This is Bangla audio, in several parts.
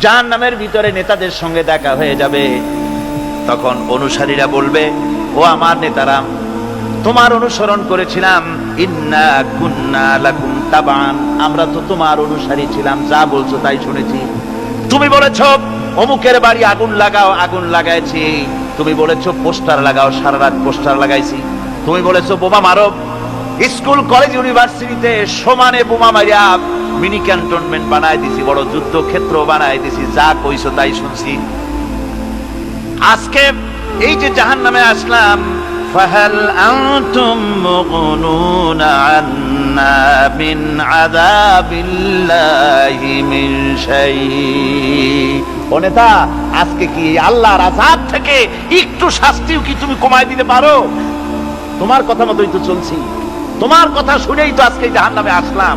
জাহান নামের ভিতরে নেতাদের সঙ্গে দেখা হয়ে যাবে। তখন অনুসারীরা বলবে, ও আমার নেতারা তোমার অনুসরণ করেছিলাম। ইন্না কুন্না লাকুম তাবান। আমরা তো তোমার অনুসারী ছিলাম, যা বলছো তাই শুনেছি। তুমি বলেছ, অমুকের বাড়ি আগুন লাগাও, আগুন লাগাইছি। তুমি বলেছ, পোস্টার লাগাও, সারা রাত পোস্টার লাগাইছি। তুমি বলেছ, বোমা মারো। স্কুল, কলেজ, ইউনিভার্সিটিতে সমানে বোমা মারিয়া মিনি ক্যান্টনমেন্ট বানায় দিছি, বড় যুদ্ধ ক্ষেত্র বানায় দিছি, যা কইছো তাই শুনছি। আজকে এই যে জাহান নামে আসলাম ও নেতা, আজকে কি আল্লাহর আযাব থেকে একটু শাস্তিও কি তুমি কমায় দিতে পারো? তোমার কথা মতোই তো চলছি। তোমার কথা শুনেই তো আজকে জাহান নামে আসলাম।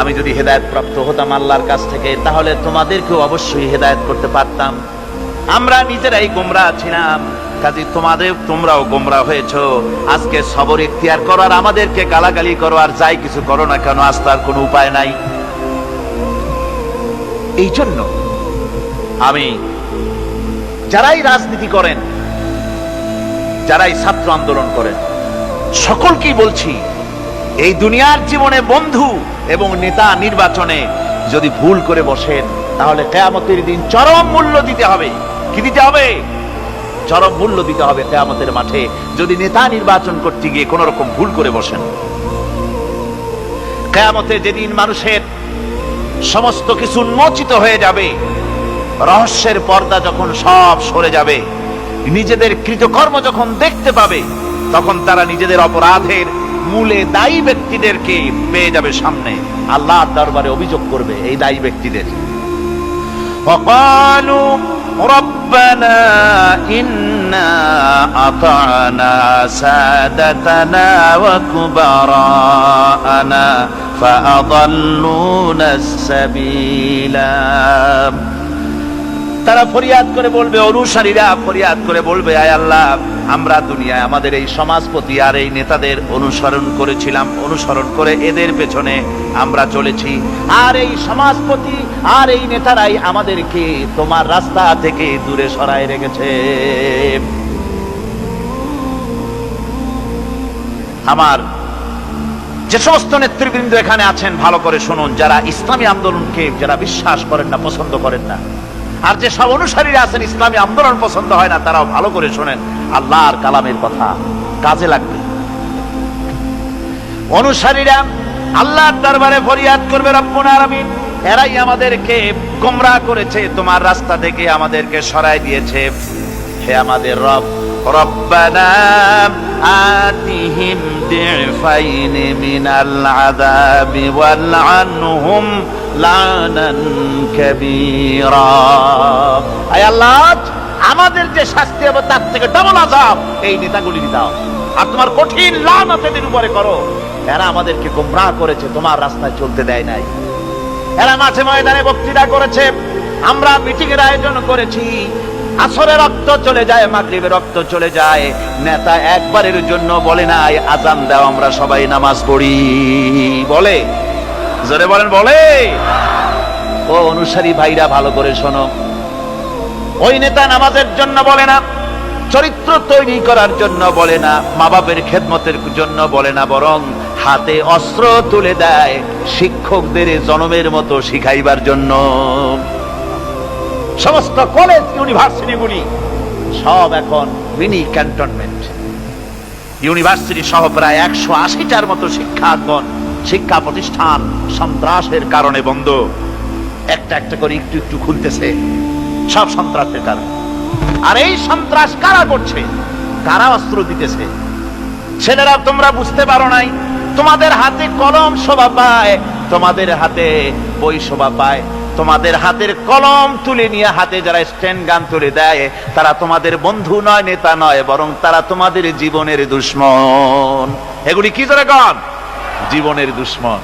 আমি যদি হেদায়ত প্রাপ্ত হতাম আল্লাহর কাছ থেকে, তাহলে তোমাদেরকেও অবশ্যই হেদায়ত করতে পারতাম। আমরা নিজেরাই গোমরা ছিলাম। কাজে তোমাদের, তোমরাও গোমরা হয়েছো। আজকে সবর ইখতিয়ার করো আর আমাদেরকে গালাগালি করো আর যাই কিছু করো না কেন, আজ তার কোনো উপায় নাই। এই জন্য আমি, যারাই রাজনীতি করেন, যারাই ছাত্র আন্দোলন করেন, সকলকেই বলছি এই দুনিয়ার জীবনে বন্ধু এবং নেতা নির্বাচনে যদি ভুল করে বসেন, তাহলে কেয়ামতের দিন চরম মূল্য দিতে হবে। কি দিতে হবে? চরম মূল্য দিতে হবে কেয়ামতের মাঠে। যদি নেতা নির্বাচন করতে গিয়ে কোন রকম ভুল করে বসেন, কেয়ামতে যেদিন মানুষের সমস্ত কিছু উন্মোচিত হয়ে যাবে, রহস্যের পর্দা যখন সব সরে যাবে, নিজেদের কৃতকর্ম যখন দেখতে পাবে, তখন তারা নিজেদের অপরাধের মূলে দায়ী ব্যক্তিদেরকে পেয়ে যাবে সামনে আল্লাহর দরবারে অভিযোগ করবে এই দায়ী ব্যক্তিদের وقالوا ربنا إنا أطعنا سادتنا وكبراءنا فأضلونا السبيلا তারা ফরিয়াদ করে বলবে, অনুসারীরা ফরিয়াদ করে বলবে, আয় আল্লাহ, আমরা দুনিয়ায় আমাদের এই সমাজপতি আর এই নেতাদের অনুসরণ করেছিলাম, অনুসরণ করে এদের পেছনে আমরা চলেছি। আর এই সমাজপতি আর এই নেতারাই আমাদেরকে তোমার রাস্তা থেকে দূরে সরায় রেখেছে। আমার যে সমস্ত নেতৃবৃন্দ এখানে আছেন, ভালো করে শুনুন, যারা ইসলামী আন্দোলনকে, যারা বিশ্বাস করেন না, পছন্দ করেন না। আর যে সব অনুসারীরা আছেন, ইসলামী আন্দোলন পছন্দ হয় না, তারাও ভালো করে শোনেন, আল্লাহর কালামের কথা কাজে লাগবে। অনুসারীরা আল্লাহর দরবারে ফরিয়াদ করবে, রব্বুল এরাই আমাদেরকে গোমরা করেছে, তোমার রাস্তা থেকে আমাদেরকে সরাই দিয়েছে। হে আমাদের রব আতিহিম দিফাইন মিনাল আযাবি ওয়াল আনহুম লানান কাবীরা আয় আল্লাহ, আমাদের যে শাস্তি হবে তার থেকে ডবল আযাব। এই নেতাগুলি দাও আর তোমার কঠিন লানত এদের উপরে করো। এরা আমাদেরকে গোমরাহ করেছে, তোমার রাস্তায় চলতে দেয় নাই। এরা মাঠে ময়দানে বক্তৃতা করেছে। আমরা মিটিং এর আয়োজন করেছি। আসরে রক্ত চলে যায় মাগরিবে রক্ত চলে যায়। নেতা একবারের জন্য বলে নাই, আজান দাও, আমরা সবাই নামাজ পড়ি। বলে। জোরে বলেন, বলে। ও অনুসারী ভাইরা, ভালো করে শোনো। ওই নেতা নামাজের জন্য বলে না, চরিত্র তৈরি করার জন্য বলে না মা বাপের খেদমতের জন্য বলে না, বরং হাতে অস্ত্র তুলে দেয় শিক্ষকদের জনমের মতো শিখাইবার জন্য। সমস্ত কলেজ ইউনিভার্সিটিগুলি সব এখন মিনি ক্যান্টনমেন্ট ইউনিভার্সিটি সহ প্রায় একশো আশিটার মতো শিক্ষাঙ্গন, শিক্ষা প্রতিষ্ঠান সন্ত্রাসের কারণে বন্ধ। একটা একটা করে একটু একটু খুলতেছে, সব সন্ত্রাসের কারণে। আর এই সন্ত্রাস কারা করছে? কারা অস্ত্র দিতেছে? ছেলেরা, তোমরা বুঝতে পারো নাই, তোমাদের হাতে কলম শোভা পায়, তোমাদের হাতে বই শোভা পায় তোমাদের হাতের কলম তুলে নিয়ে হাতে যারা স্ট্যান্ড গান তুলে দেয়, তারা তোমাদের বন্ধু নয়, নেতা নয়, বরং তারা তোমাদের জীবনের দুশ্মন। এগুলি কি যারা গান? জীবনের দুশ্মন।